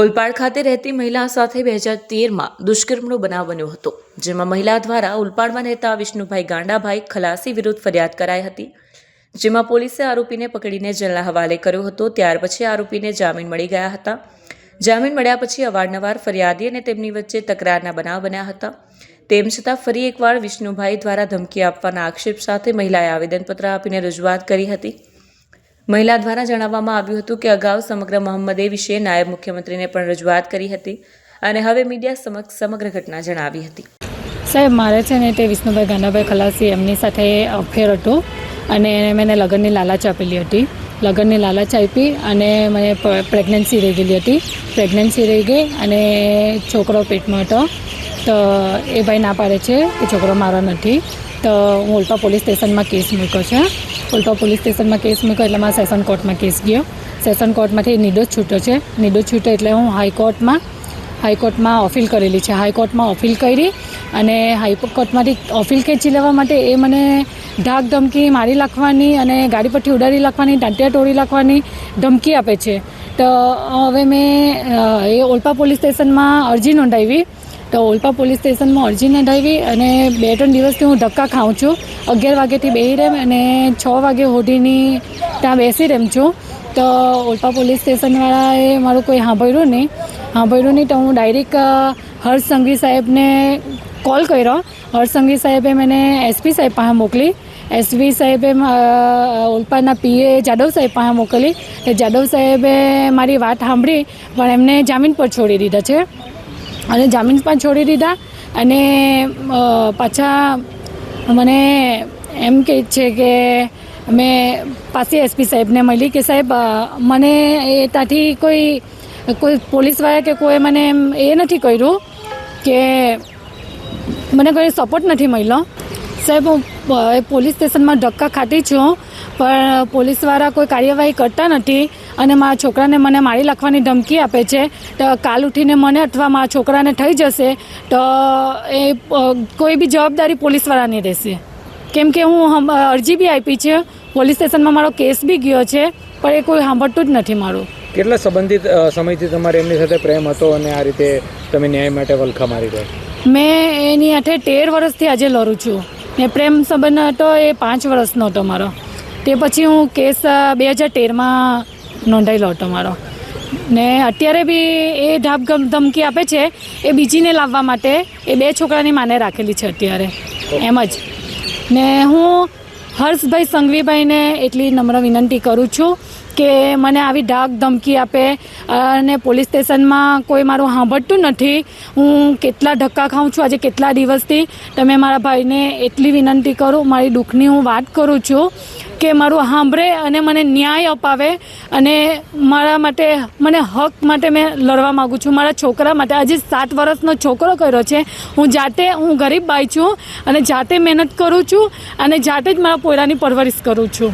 ઓલપાડ ખાતે રહેતી મહિલા સાથે બે હજાર તેરમાં દુષ્કર્મનો બનાવ બન્યો હતો, જેમાં મહિલા દ્વારા ઓલપાડમાં રહેતા વિષ્ણુભાઈ ગાંડાભાઈ ખલાસી વિરુદ્ધ ફરિયાદ કરાઈ હતી. જેમાં પોલીસે આરોપીને પકડીને જેલના હવાલે કર્યો હતો, ત્યાર પછી આરોપીને જામીન મળી ગયા હતા. જામીન મળ્યા પછી અવારનવાર ફરિયાદી અને તેમની વચ્ચે તકરારના બનાવ બન્યા હતા. તેમ છતાં ફરી એકવાર વિષ્ણુભાઈ દ્વારા ધમકી આપવાના આક્ષેપ સાથે મહિલાએ આવેદનપત્ર આપીને રજૂઆત કરી હતી. મહિલા દ્વારા જણાવવામાં આવ્યું હતું કે અગાઉ સમગ્ર મહમ્મદે વિશે નાયબ મુખ્યમંત્રીને પણ રજૂઆત કરી હતી અને હવે મીડિયા સમક્ષ સમગ્ર ઘટના જણાવી હતી. સાહેબ, મારે છે ને તે વિષ્ણુભાઈ ગાંધાભાઈ ખલાસી એમની સાથે અફેર હતું અને મેં એને લગ્નની લાલચ આપેલી હતી. લગ્નની લાલચ આપી અને મને પ્રેગ્નન્સી રહી ગયેલી હતી. પ્રેગ્નન્સી રહી ગઈ અને છોકરો પેટમાં હતો. તો એ ભાઈ ના પાડે છે કે છોકરો મારો નથી. તો હું ઉલ્પા પોલીસ સ્ટેશનમાં કેસ મૂક્યો છે. ઉલ્પા પોલીસ સ્ટેશનમાં કેસ મૂક્યો એટલે મારા સેશન કોર્ટમાં કેસ ગયો. સેશન કોર્ટમાંથી નિર્દોષ છૂટ્યો છે. નિર્દોષ છૂટ્યો એટલે હું હાઈકોર્ટમાં હાઈકોર્ટમાં અપીલ કરેલી છે. હાઈકોર્ટમાં અપીલ કરી અને હાઈકોર્ટમાંથી અપીલ ખેંચી લેવા માટે એ મને ઢાક ધમકી મારી નાખવાની અને ગાડી પરથી ઉડાડી નાખવાની, ટાંટિયા તોડી નાખવાની ધમકી આપે છે. તો હવે મેં એ ઓલપા પોલીસ સ્ટેશનમાં અરજી નોંધાવી. તો ઓલપા પોલીસ સ્ટેશનમાં અરજી ડાવી અને બે ત્રણ દિવસથી હું ધક્કા ખાઉં છું. અગિયાર વાગ્યાથી બેસી રેમ અને છ વાગે હોડીની ત્યાં બેસી રેમ છું. તો ઓલપા પોલીસ સ્ટેશનવાળાએ મારું કોઈ સાંભળ્યું નહીં. સાંભળ્યું નહીં તો હું ડાયરેક્ટ હર્ષ સંઘવી સાહેબને કોલ કર્યો. હર્ષ સંઘવી સાહેબે મને એસપી સાહેબ પાસે મોકલી. એસપી સાહેબે ઓલપાના પીએ જાદવ સાહેબ પાસે મોકલી. જાદવ સાહેબે મારી વાત સાંભળી, પણ એમને જામીન પર છોડી દીધા છે. અને જામીન પણ છોડી દીધા. અને પાછા મને એમ કહે છે કે મેં પાછી એસપી સાહેબને મળી કે સાહેબ મને એ ત્યાંથી કોઈ કોઈ પોલીસવાળા કે કોઈ મને એમ એ નથી કર્યું કે મને કોઈ સપોર્ટ નથી મળ્યો. સાહેબ, હું પોલીસ સ્ટેશનમાં ધક્કા ખાતી છું, પણ પોલીસવાળા કોઈ કાર્યવાહી કરતા નથી. અને મારા છોકરાને મને મારી નાખવાની ધમકી આપે છે. તો કાલ ઉઠીને મને અથવા મારા છોકરાને થઈ જશે તો એ કોઈ બી જવાબદારી પોલીસવાળાની રહેશે. કેમ કે હું અરજી બી આપી છે પોલીસ સ્ટેશનમાં મારો કેસ બી ગયો છે પણ એ કોઈ સાંભળતું જ નથી મારું. કેટલા સંબંધિત સમયથી તમારે એમની સાથે પ્રેમ હતો અને આ રીતે તમે ન્યાય માટે વલખા મારી રહ્યા મેં એની આઠે તેર વર્ષથી આજે લડું છું. ને પ્રેમ સંબંધ હતો એ પાંચ વર્ષનો હતો મારો. તે પછી હું કેસ બે હજાર તેરમાં નોંધાયેલો લો મારો ને અત્યારે બી એ ઢાપ ધમકી આપે છે, એ બીજીને લાવવા માટે એ બે છોકરાની માને રાખેલી છે અત્યારે. એમ જ. ને હું હર્ષભાઈ સંઘવીભાઈને એટલી નમ્ર વિનંતી કરું છું કે મને આવી ઢાક ધમકી આપે, અને પોલીસ સ્ટેશનમાં કોઈ મારું સાંભળતું નથી. હું કેટલા ધક્કા ખાઉં છું, આજે કેટલા દિવસથી? તમે મારા ભાઈને એટલી વિનંતી કરું, મારી દુઃખની હું વાત કરું છું. કે મારું સાંભળે અને મને ન્યાય અપાવે અને મારા માટે, મને હક માટે મેં લડવા માગું છું. મારા છોકરા માટે, આજે સાત વર્ષનો છોકરો કર્યો છે. હું જાતે, હું ગરીબ બાઈ છું અને જાતે મહેનત કરું છું અને જાતે જ મારા પોયરાની પરવરિશ કરું છું.